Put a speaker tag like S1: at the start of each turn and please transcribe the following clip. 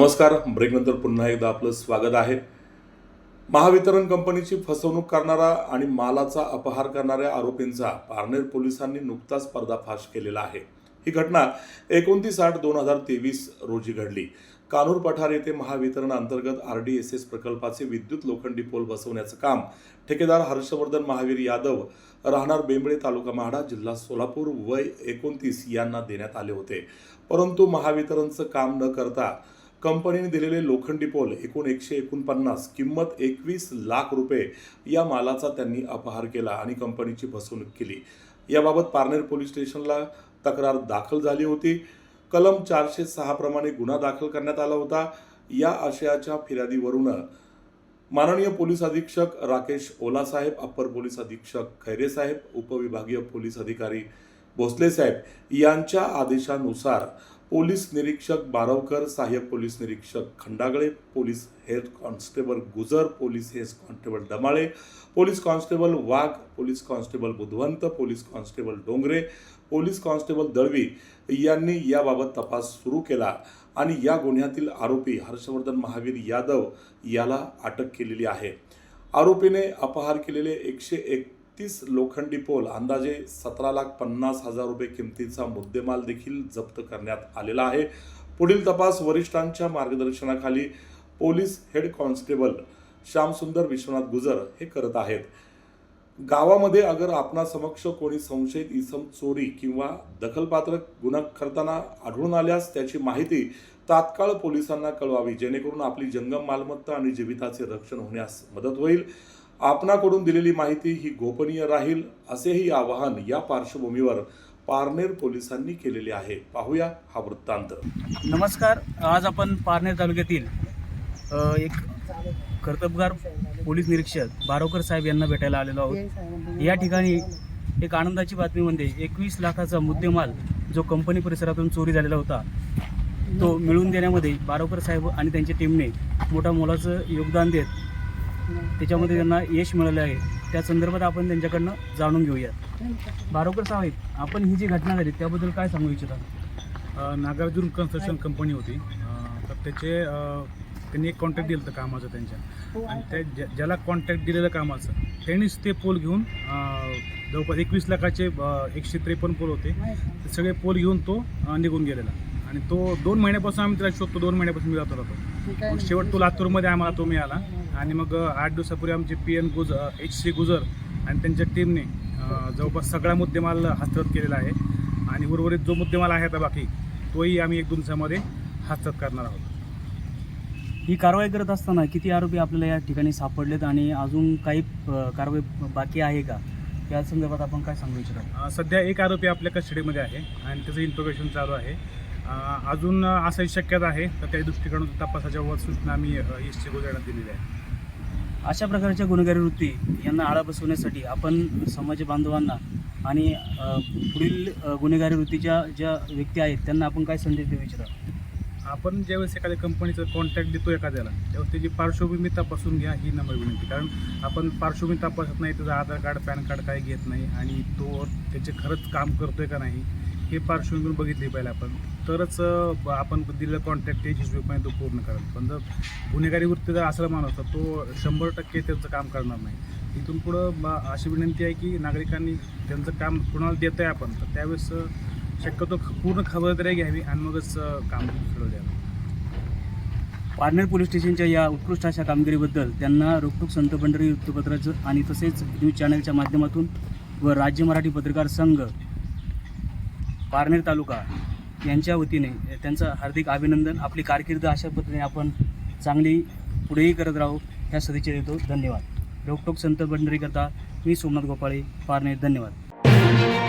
S1: नमस्कार. ब्रेकनंतर पुन्हा एकदा आपलं स्वागत आहे. महावितरण कंपनीची फसवणूक करणारा आणि मालाचा अपहार करणाऱ्या आरोपींचा पारनेर पोलिसांनी नुकताच पर्दाफाश केलेला आहे. ही घटना एकोणतीस आठ दोन हजार तेवीस रोजी घडली. कानूर पठार येथे महावितरण अंतर्गत आर डी एस एस प्रकल्पाचे विद्युत लोखंडी पोल बसवण्याचं काम ठेकेदार हर्षवर्धन महावीर यादव राहणार बेंबळे तालुका म्हाडा जिल्हा सोलापूर वय एकोणतीस यांना देण्यात आले होते. परंतु महावितरणचं काम न करता कंपनीने दिलेले लोखंडी पोल एकूण एकशे एकोणपन्नास किंमत एकवीस लाख रुपये या मालाचा त्यांनी अपहार केला आणि कंपनीची फसवणूक केली. याबाबत पारनेर पोलीस स्टेशनला तक्रार दाखल झाली होती. कलम चारशे सहा प्रमाणे गुन्हा दाखल करण्यात आला होता. या आशयाच्या फिर्यादीवरून माननीय पोलीस अधीक्षक राकेश ओलासाहेब अप्पर पोलीस अधीक्षक खैरे साहेब उपविभागीय पोलीस अधिकारी भोसले साहेब यांच्या आदेशानुसार पोलीस निरीक्षक बारवकर सहाय्यक पोलीस निरीक्षक Khandagale police head constable Gujar police head constable Damale police constable Wagh police constable Budhwant police constable Dongre police constable Dalvi यांनी याबाबत तपास सुरू केला आणि या गुन्ह्यातील आरोपी हर्षवर्धन महावीर यादव याला अटक केलेली आहे. आरोपीने अपहार केलेले एकशे एक तीस लोखंडी पोल अंदाजे सतरा लाख पन्नास हजार रुपये किमतीचा मुद्देमाल देखील जप्त करण्यात आलेला आहे. पुढील तपास वरिष्ठांच्या मार्गदर्शनाखाली police head constable Shyamsundar Vishwanath Gujar हे करत आहेत. गावामध्ये अगर आपणा समक्ष कोणी संशयित इसम चोरी किंवा दखलपात्र गुन्हा करताना आढळून आल्यास त्याची माहिती तात्काळ पोलिसांना कळवावी जेणेकरून आपली जंगम मालमत्ता आणि जीविताचे रक्षण होण्यास मदत होईल. आपणाकडून दिलेली माहिती ही गोपनीय राहील असेही आवाहन या पार्श्वभूमीवर पारनेर पोलिसांनी केलेले आहे. पाहूया हा वृत्तांत.
S2: नमस्कार आज आपण पारनेर तालुक्यातील एक कर्तबगार पोलीस निरीक्षक बारोकर साहेब यांना भेटायला आलेलो आहोत. या ठिकाणी एक आनंदाची बातमी म्हणजे एकवीस लाखाचा मुद्देमाल जो कंपनी परिसरातून चोरी झालेला होता तो मिळवून देण्यामध्ये बारोकर साहेब आणि त्यांच्या टीमने मोठा मोलाचं योगदान देत त्याच्यामध्ये त्यांना यश मिळालं आहे. त्या संदर्भात आपण त्यांच्याकडनं जाणून घेऊयात. बारोकर साहेब आपण ही जी घटना झाली त्याबद्दल काय सांगू इच्छिता?
S3: नागार्जुन कन्स्ट्रक्शन कंपनी होती. तर त्याचे त्यांनी एक कॉन्ट्रॅक्ट दिलं होतं कामाचं त्यांच्या. आणि त्या ज्या- ज्याला कॉन्ट्रॅक्ट दिलेलं कामाचं त्यांनीच ते पोल घेऊन जवळपास एकवीस लाखाचे एकशे त्रेपन्न पोल होते. ते सगळे पोल घेऊन तो निघून गेलेला. आणि तो दोन महिन्यापासून आम्ही त्याला शोधतो दोन महिन्यापासून मिळत होता मग शेवट तो लातूरमध्ये आम्हाला तो मिळाला. आणि मग आठ दिवसापूर्वी आमचे पी एन गुज एच सी गुजर आणि त्यांच्या टीमने जवळपास सगळा मुद्देमाल हस्तगत केलेला आहे. आणि उर्वरित जो मुद्देमाल आहे आता बाकी तोही आम्ही एक दोन दिवसामध्ये हस्तगत करणार आहोत.
S2: ही कारवाई करत असताना किती आरोपी आपल्याला या ठिकाणी सापडलेत आणि अजून काही अ, कारवाई बाकी आहे का? या संदर्भात आपण काय सांगू इच्छिता?
S3: अ, सध्या एक आरोपी आपल्या कस्टडीमध्ये आहे आणि त्याचं इन्फॉर्मेशन चालू आहे. अ, अजून असाही शक्यता आहे तर त्या दृष्टिकोनातून तपासाच्या वर सूचना आम्ही एस टी गोजाला दिलेल्या आहे
S2: अशा प्रकारच्या गुन्हेगारी वृत्ती यांना आळा बसवण्यासाठी आपण समाज बांधवांना आणि पुढील गुन्हेगारी वृत्तीच्या ज्या व्यक्ती आहेत त्यांना आपण काय संदेश देऊ इच्छिता?
S3: आपण ज्यावेळेस एखाद्या कंपनीचा कॉन्टॅक्ट देतो एखाद्याला त्यावेळेस त्याची पार्श्वभूमी तपासून घ्या ही नंबर विनंती. कारण आपण पार्श्वभूमी तपासत नाही त्याचं आधार कार्ड पॅन कार्ड काही घेत नाही आणि तो त्याचे खरंच काम करतोय का नाही हे पार्श्वभूमी बघितली पाहिजे आपण. तरच आपण दिलेलं कॉन्ट्रॅक्ट यशस्वीपणे तो पूर्ण करेल. पण जर गुन्हेगारी वृत्ती जर असला माणूस तर तो शंभर टक्के त्यांचं काम करणार नाही. इथून पुढं अशी विनंती आहे की नागरिकांनी त्यांचं काम कुणाला देत आहे आपण तर त्यावेळेस शक्यतो ख- पूर्ण खबरदारी घ्यावी आणि मगच काम सुरू द्यावं.
S2: पारनेर पोलीस स्टेशनच्या या उत्कृष्ट अशा कामगिरीबद्दल त्यांना रोखोक संत पंढरी वृत्तपत्राचं आणि तसेच न्यूज चॅनलच्या माध्यमातून व राज्य मराठी पत्रकार संघ पारनेर तालुका यांच्या वतीने त्यांचं हार्दिक अभिनंदन. आपली कारकीर्द अशा पद्धतीने आपण चांगली पुढेही करत राहू ह्या सदिच्छा देतो. धन्यवाद. रोकटोक संत बंडरीकरता मी सोमनाथ गोपाळे पारनेर. धन्यवाद.